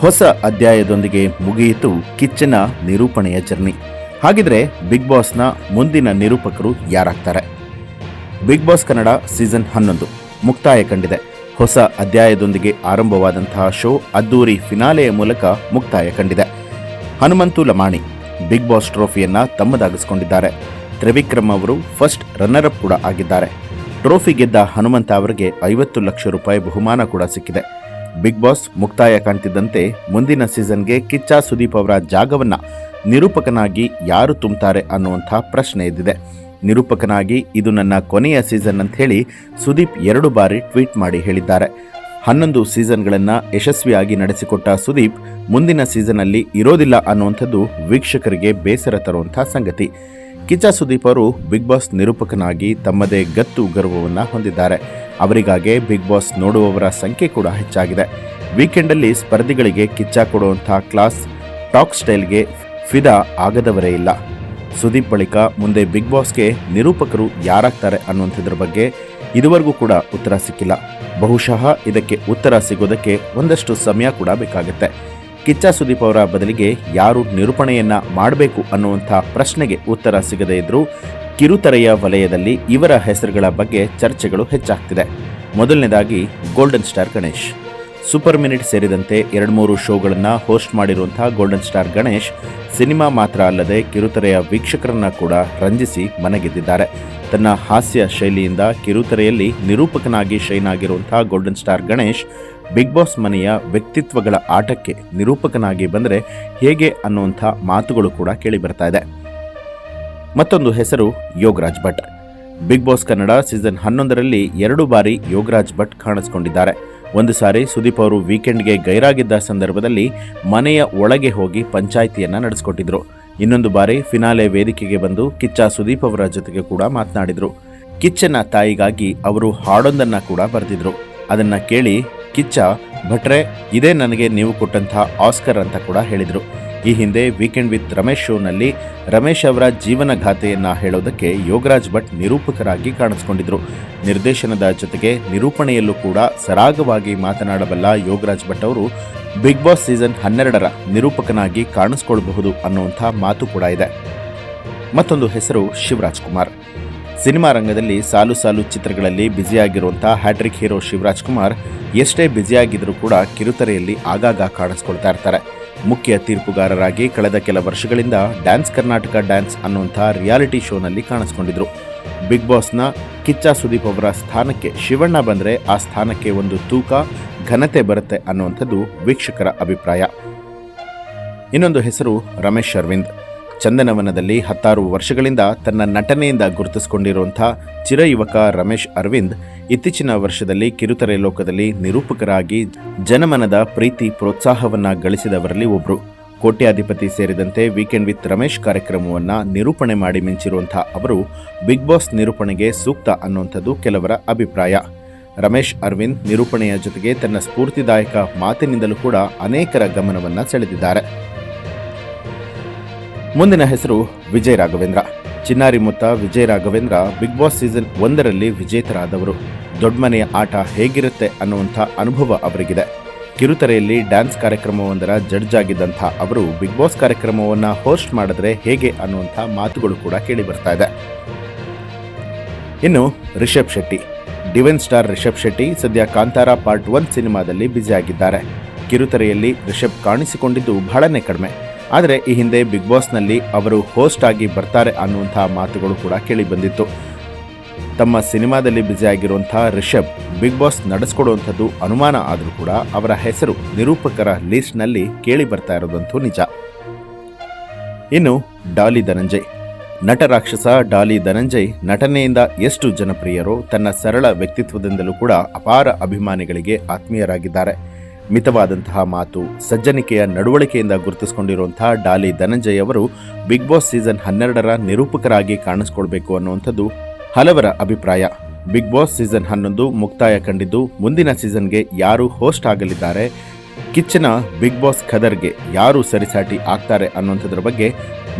ಹೊಸ ಅಧ್ಯಾಯದೊಂದಿಗೆ ಮುಗಿಯಿತು ಕಿಚ್ಚನ ನಿರೂಪಣೆಯ ಜರ್ನಿ. ಹಾಗಿದ್ರೆ ಬಿಗ್ ಬಾಸ್ನ ಮುಂದಿನ ನಿರೂಪಕರು ಯಾರಾಗ್ತಾರೆ? ಬಿಗ್ ಬಾಸ್ ಕನ್ನಡ ಸೀಸನ್ ಹನ್ನೊಂದು ಮುಕ್ತಾಯ ಕಂಡಿದೆ. ಹೊಸ ಅಧ್ಯಾಯದೊಂದಿಗೆ ಆರಂಭವಾದಂತಹ ಶೋ ಅದ್ದೂರಿ ಫಿನಾಲೆಯ ಮೂಲಕ ಮುಕ್ತಾಯ ಕಂಡಿದೆ. ಹನುಮಂತು ಲಮಾಣಿ ಬಿಗ್ ಬಾಸ್ ಟ್ರೋಫಿಯನ್ನ ತಮ್ಮದಾಗಿಸಿಕೊಂಡಿದ್ದಾರೆ. ತ್ರಿವಿಕ್ರಮ್ ಅವರು ಫಸ್ಟ್ ರನ್ನರ್ ಅಪ್ ಕೂಡ ಆಗಿದ್ದಾರೆ. ಟ್ರೋಫಿ ಗೆದ್ದ ಹನುಮಂತ ಅವರಿಗೆ ಐವತ್ತು ಲಕ್ಷ ರೂಪಾಯಿ ಬಹುಮಾನ ಕೂಡ ಸಿಕ್ಕಿದೆ. ಬಿಗ್ ಬಾಸ್ ಮುಕ್ತಾಯ ಕಾಣ್ತಿದ್ದಂತೆ ಮುಂದಿನ ಸೀಸನ್ಗೆ ಕಿಚ್ಚ ಸುದೀಪ್ ಅವರ ಜಾಗವನ್ನ ನಿರೂಪಕನಾಗಿ ಯಾರು ತುಂಬುತ್ತಾರೆ ಅನ್ನುವಂಥ ಪ್ರಶ್ನೆ ಇದ್ದಿದೆ ನಿರೂಪಕನಾಗಿ ಇದು ನನ್ನ ಕೊನೆಯ ಸೀಸನ್ ಅಂತ ಹೇಳಿ ಸುದೀಪ್ ಎರಡು ಬಾರಿ ಟ್ವೀಟ್ ಮಾಡಿ ಹೇಳಿದ್ದಾರೆ. ಹನ್ನೊಂದು ಸೀಸನ್ಗಳನ್ನು ಯಶಸ್ವಿಯಾಗಿ ನಡೆಸಿಕೊಟ್ಟ ಸುದೀಪ್ ಮುಂದಿನ ಸೀಸನ್ನಲ್ಲಿ ಇರೋದಿಲ್ಲ ಅನ್ನುವಂಥದ್ದು ವೀಕ್ಷಕರಿಗೆ ಬೇಸರ ತರುವಂಥ ಸಂಗತಿ. ಕಿಚ್ಚ ಸುದೀಪ್ ಅವರು ಬಿಗ್ ಬಾಸ್ ನಿರೂಪಕನಾಗಿ ತಮ್ಮದೇ ಗತ್ತು ಗರ್ವವನ್ನು ಹೊಂದಿದ್ದಾರೆ. ಅವರಿಗಾಗೆ ಬಿಗ್ ಬಾಸ್ ನೋಡುವವರ ಸಂಖ್ಯೆ ಕೂಡ ಹೆಚ್ಚಾಗಿದೆ. ವೀಕೆಂಡಲ್ಲಿ ಸ್ಪರ್ಧಿಗಳಿಗೆ ಕಿಚ್ಚ ಕೊಡುವಂತಹ ಕ್ಲಾಸ್ ಟಾಕ್ ಸ್ಟೈಲ್ಗೆ ಫಿದಾ ಆಗದವರೇ ಇಲ್ಲ. ಸುದೀಪ್ ಬಳಿಕ ಮುಂದೆ ಬಿಗ್ ಬಾಸ್ಗೆ ನಿರೂಪಕರು ಯಾರಾಗ್ತಾರೆ ಅನ್ನುವಂಥದ್ರ ಬಗ್ಗೆ ಇದುವರೆಗೂ ಕೂಡ ಉತ್ತರ ಸಿಕ್ಕಿಲ್ಲ. ಬಹುಶಃ ಇದಕ್ಕೆ ಉತ್ತರ ಸಿಗೋದಕ್ಕೆ ಒಂದಷ್ಟು ಸಮಯ ಕೂಡ ಬೇಕಾಗುತ್ತೆ. ಕಿಚ್ಚ ಸುದೀಪ್ ಅವರ ಬದಲಿಗೆ ಯಾರು ನಿರೂಪಣೆಯನ್ನ ಮಾಡಬೇಕು ಅನ್ನುವಂಥ ಪ್ರಶ್ನೆಗೆ ಉತ್ತರ ಸಿಗದೇ ಇದ್ರೂ ಕಿರುತೆರೆಯ ವಲಯದಲ್ಲಿ ಇವರ ಹೆಸರುಗಳ ಬಗ್ಗೆ ಚರ್ಚೆಗಳು ಹೆಚ್ಚಾಗ್ತಿದೆ. ಮೊದಲನೇದಾಗಿ golden star Ganesh super minute ಸೇರಿದಂತೆ ಎರಡು ಮೂರು ಶೋಗಳನ್ನು ಹೋಸ್ಟ್ ಮಾಡಿರುವಂತಹ ಗೋಲ್ಡನ್ ಸ್ಟಾರ್ ಗಣೇಶ್ ಸಿನಿಮಾ ಮಾತ್ರ ಅಲ್ಲದೆ ಕಿರುತೆರೆಯ ವೀಕ್ಷಕರನ್ನ ಕೂಡ ರಂಜಿಸಿ ಮನಗೆದ್ದಿದ್ದಾರೆ. ತನ್ನ ಹಾಸ್ಯ ಶೈಲಿಯಿಂದ ಕಿರುತೆರೆಯಲ್ಲಿ ನಿರೂಪಕನಾಗಿ ಶೈನ್ ಆಗಿರುವಂತಹ golden star Ganesh Bigg Boss ಮನೆಯ ವ್ಯಕ್ತಿತ್ವಗಳ ಆಟಕ್ಕೆ ನಿರೂಪಕನಾಗಿ ಬಂದರೆ ಹೇಗೆ ಅನ್ನುವಂಥ ಮಾತುಗಳು ಕೂಡ ಕೇಳಿಬರ್ತಾ ಇದೆ. ಮತ್ತೊಂದು ಹೆಸರು Yogaraj Bhat. Bigg Boss Kannada season ಹನ್ನೊಂದರಲ್ಲಿ ಎರಡು ಬಾರಿ ಯೋಗರಾಜ್ ಭಟ್ ಕಾಣಿಸಿಕೊಂಡಿದ್ದಾರೆ. ಒಂದು ಸಾರಿ ಸುದೀಪ್ ಅವರು ವೀಕೆಂಡ್ಗೆ ಗೈರಾಗಿದ್ದ ಸಂದರ್ಭದಲ್ಲಿ ಮನೆಯ ಒಳಗೆ ಹೋಗಿ ಪಂಚಾಯಿತಿಯನ್ನು ನಡೆಸಿಕೊಟ್ಟಿದ್ರು. ಇನ್ನೊಂದು ಬಾರಿ ಫಿನಾಲೆ ವೇದಿಕೆಗೆ ಬಂದು ಕಿಚ್ಚ ಸುದೀಪ್ ಅವರ ಜೊತೆಗೆ ಕೂಡ ಮಾತನಾಡಿದರು. ಕಿಚ್ಚನ ತಾಯಿಗಾಗಿ ಅವರು ಹಾಡೊಂದನ್ನ ಕೂಡ ಬರೆದಿದ್ರು. ಅದನ್ನ ಕೇಳಿ ಕಿಚ್ಚ, ಭಟ್ರೆ, ಇದೇ ನನಗೆ ನೀವು ಕೊಟ್ಟಂತಹ ಆಸ್ಕರ್ ಅಂತ ಕೂಡ ಹೇಳಿದ್ರು. ಈ ಹಿಂದೆ ವೀಕೆಂಡ್ ವಿತ್ ರಮೇಶ್ ಶೋನಲ್ಲಿ ರಮೇಶ್ ಅವರ ಜೀವನ ಗಾಥೆಯನ್ನ ಹೇಳೋದಕ್ಕೆ ಯೋಗರಾಜ್ ಭಟ್ ನಿರೂಪಕರಾಗಿ ಕಾಣಿಸ್ಕೊಂಡಿದ್ರು. ನಿರ್ದೇಶನದ ಜೊತೆಗೆ ನಿರೂಪಣೆಯಲ್ಲೂ ಕೂಡ ಸರಾಗವಾಗಿ ಮಾತನಾಡಬಲ್ಲ ಯೋಗರಾಜ್ ಭಟ್ ಅವರು ಬಿಗ್ ಬಾಸ್ ಸೀಸನ್ ಹನ್ನೆರಡರ ನಿರೂಪಕನಾಗಿ ಕಾಣಿಸ್ಕೊಳ್ಬಹುದು ಅನ್ನುವಂಥ ಮಾತು ಕೂಡ ಇದೆ. ಮತ್ತೊಂದು ಹೆಸರು ಶಿವರಾಜ್ ಕುಮಾರ್. ಸಿನಿಮಾ ರಂಗದಲ್ಲಿ ಸಾಲು ಸಾಲು ಚಿತ್ರಗಳಲ್ಲಿ ಬ್ಯುಸಿಯಾಗಿರುವಂಥ ಹ್ಯಾಟ್ರಿಕ್ ಹೀರೋ ಶಿವರಾಜ್ ಕುಮಾರ್ ಎಷ್ಟೇ ಬ್ಯುಸಿಯಾಗಿದ್ರೂ ಕೂಡ ಕಿರುತೆರೆಯಲ್ಲಿ ಆಗಾಗ ಕಾಣಿಸ್ಕೊಳ್ತಾ ಇರ್ತಾರೆ. ಮುಖ್ಯ ತೀರ್ಪುಗಾರರಾಗಿ ಕಳೆದ ಕೆಲ ವರ್ಷಗಳಿಂದ ಡ್ಯಾನ್ಸ್ ಕರ್ನಾಟಕ ಡ್ಯಾನ್ಸ್ ಅನ್ನುವಂಥ ರಿಯಾಲಿಟಿ ಶೋನಲ್ಲಿ ಕಾಣಿಸ್ಕೊಂಡಿದ್ರು. ಬಿಗ್ ಬಾಸ್ನ ಕಿಚ್ಚ ಸುದೀಪ್ ಅವರ ಸ್ಥಾನಕ್ಕೆ ಶಿವಣ್ಣ ಬಂದರೆ ಆ ಸ್ಥಾನಕ್ಕೆ ಒಂದು ತೂಕ, ಘನತೆ ಬರುತ್ತೆ ಅನ್ನುವಂಥದ್ದು ವೀಕ್ಷಕರ ಅಭಿಪ್ರಾಯ. ಇನ್ನೊಂದು ಹೆಸರು ರಮೇಶ್ ಅರವಿಂದ್. ಚಂದನವನದಲ್ಲಿ ಹತ್ತಾರು ವರ್ಷಗಳಿಂದ ತನ್ನ ನಟನೆಯಿಂದ ಗುರುತಿಸಿಕೊಂಡಿರುವಂಥ ಚಿರಯುವಕ ರಮೇಶ್ ಅರವಿಂದ್ ಇತ್ತೀಚಿನ ವರ್ಷದಲ್ಲಿ ಕಿರುತೆರೆ ಲೋಕದಲ್ಲಿ ನಿರೂಪಕರಾಗಿ ಜನಮನದ ಪ್ರೀತಿ ಪ್ರೋತ್ಸಾಹವನ್ನು ಗಳಿಸಿದವರಲ್ಲಿ ಒಬ್ಬರು ಕೋಟ್ಯಾಧಿಪತಿ ಸೇರಿದಂತೆ ವೀಕೆಂಡ್ ವಿತ್ ರಮೇಶ್ ಕಾರ್ಯಕ್ರಮವನ್ನು ನಿರೂಪಣೆ ಮಾಡಿ ಮಿಂಚಿರುವಂಥ ಅವರು ಬಿಗ್ ಬಾಸ್ ನಿರೂಪಣೆಗೆ ಸೂಕ್ತ ಅನ್ನುವಂಥದ್ದು ಕೆಲವರ ಅಭಿಪ್ರಾಯ. ರಮೇಶ್ ಅರವಿಂದ್ ನಿರೂಪಣೆಯ ಜೊತೆಗೆ ತನ್ನ ಸ್ಫೂರ್ತಿದಾಯಕ ಮಾತಿನಿಂದಲೂ ಕೂಡ ಅನೇಕರ ಗಮನವನ್ನು ಸೆಳೆದಿದ್ದಾರೆ. ಮುಂದಿನ ಹೆಸರು Vijay Raghavendra. Chinnari Mutta Vijay Raghavendra Bigg Boss season ಒಂದರಲ್ಲಿ ವಿಜೇತರಾದವರು. ದೊಡ್ಡಮನೆಯ ಆಟ ಹೇಗಿರುತ್ತೆ ಅನ್ನುವಂಥ ಅನುಭವ ಅವರಿಗಿದೆ. ಕಿರುತೆರೆಯಲ್ಲಿ ಡ್ಯಾನ್ಸ್ ಕಾರ್ಯಕ್ರಮವೊಂದರ ಜಡ್ಜ್ ಆಗಿದ್ದಂಥ ಅವರು ಬಿಗ್ ಬಾಸ್ ಕಾರ್ಯಕ್ರಮವನ್ನು ಹೋಸ್ಟ್ ಮಾಡಿದ್ರೆ ಹೇಗೆ ಅನ್ನುವಂಥ ಮಾತುಗಳು ಕೂಡ ಕೇಳಿ ಬರ್ತಾ ಇದೆ. ಇನ್ನು ರಿಷಬ್ ಶೆಟ್ಟಿ. ಡಿವೆನ್ ಸ್ಟಾರ್ ರಿಷಬ್ ಶೆಟ್ಟಿ ಸದ್ಯ ಕಾಂತಾರ ಪಾರ್ಟ್ ಒನ್ ಸಿನಿಮಾದಲ್ಲಿ ಬ್ಯುಸಿಯಾಗಿದ್ದಾರೆ. ಕಿರುತೆರೆಯಲ್ಲಿ ರಿಷಬ್ ಕಾಣಿಸಿಕೊಂಡಿದ್ದು ಬಹಳನೇ ಕಡಿಮೆ. ಆದರೆ ಈ ಹಿಂದೆ ಬಿಗ್ ಬಾಸ್ನಲ್ಲಿ ಅವರು ಹೋಸ್ಟ್ ಆಗಿ ಬರ್ತಾರೆ ಅನ್ನುವಂಥ ಮಾತುಗಳು ಕೂಡ ಕೇಳಿ ಬಂದಿತ್ತು. ತಮ್ಮ ಸಿನಿಮಾದಲ್ಲಿ ಬ್ಯುಸಿಯಾಗಿರುವಂಥ ರಿಷಬ್ ಬಿಗ್ ಬಾಸ್ ನಡೆಸ್ಕೊಡುವಂಥದ್ದು ಅನುಮಾನ ಆದರೂ ಕೂಡ ಅವರ ಹೆಸರು ನಿರೂಪಕರ ಲಿಸ್ಟ್ನಲ್ಲಿ ಕೇಳಿ ಬರ್ತಾ ಇರೋದಂತೂ ನಿಜ. ಇನ್ನು ಡಾಲಿ ಧನಂಜಯ್. ನಟ ರಾಕ್ಷಸ ಡಾಲಿ ಧನಂಜಯ್ ನಟನೆಯಿಂದ ಎಷ್ಟು ಜನಪ್ರಿಯರೋ ತನ್ನ ಸರಳ ವ್ಯಕ್ತಿತ್ವದಿಂದಲೂ ಕೂಡ ಅಪಾರ ಅಭಿಮಾನಿಗಳಿಗೆ ಆತ್ಮೀಯರಾಗಿದ್ದಾರೆ. ಮಿತವಾದಂತಹ ಮಾತು ಸಜ್ಜನಿಕೆಯ ನಡವಳಿಕೆಯಿಂದ ಗುರುತಿಸಿಕೊಂಡಿರುವಂತಹ ಡಾಲಿ ಧನಂಜಯ್ ಅವರು ಬಿಗ್ ಬಾಸ್ ಸೀಸನ್ ಹನ್ನೆರಡರ ನಿರೂಪಕರಾಗಿ ಕಾಣಿಸ್ಕೊಳ್ಬೇಕು ಅನ್ನುವಂಥದ್ದು ಹಲವರ ಅಭಿಪ್ರಾಯ. ಬಿಗ್ ಬಾಸ್ ಸೀಸನ್ ಹನ್ನೊಂದು ಮುಕ್ತಾಯ ಕಂಡಿದ್ದು ಮುಂದಿನ ಸೀಸನ್ಗೆ ಯಾರು ಹೋಸ್ಟ್ ಆಗಲಿದ್ದಾರೆ? ಕಿಚ್ಚನ ಬಿಗ್ ಬಾಸ್ ಖದರ್ಗೆ ಯಾರು ಸರಿಸಾಟಿ ಆಗ್ತಾರೆ ಅನ್ನುವಂಥದ್ರ ಬಗ್ಗೆ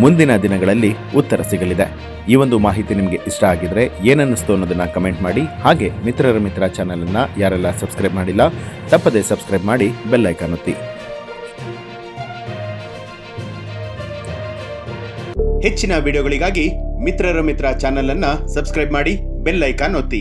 ಮುಂದಿನ ದಿನಗಳಲ್ಲಿ ಉತ್ತರ ಸಿಗಲಿದೆ. ಈ ಒಂದು ಮಾಹಿತಿ ನಿಮಗೆ ಇಷ್ಟ ಆಗಿದ್ರೆ ಏನನ್ನಿಸ್ತು ಅನ್ನೋದನ್ನ ಕಮೆಂಟ್ ಮಾಡಿ. ಹಾಗೆ ಮಿತ್ರರ ಮಿತ್ರ ಚಾನಲನ್ನು ಯಾರೆಲ್ಲ ಸಬ್ಸ್ಕ್ರೈಬ್ ಮಾಡಿಲ್ಲ, ತಪ್ಪದೆ ಸಬ್ಸ್ಕ್ರೈಬ್ ಮಾಡಿ, ಬೆಲ್ ಐಕಾನ್ ಒತ್ತಿ. ಹೆಚ್ಚಿನ ವಿಡಿಯೋಗಳಿಗಾಗಿ ಮಿತ್ರರ ಮಿತ್ರ ಚಾನಲನ್ನು ಸಬ್ಸ್ಕ್ರೈಬ್ ಮಾಡಿ, ಬೆಲ್ ಐಕಾನ್ ಒತ್ತಿ.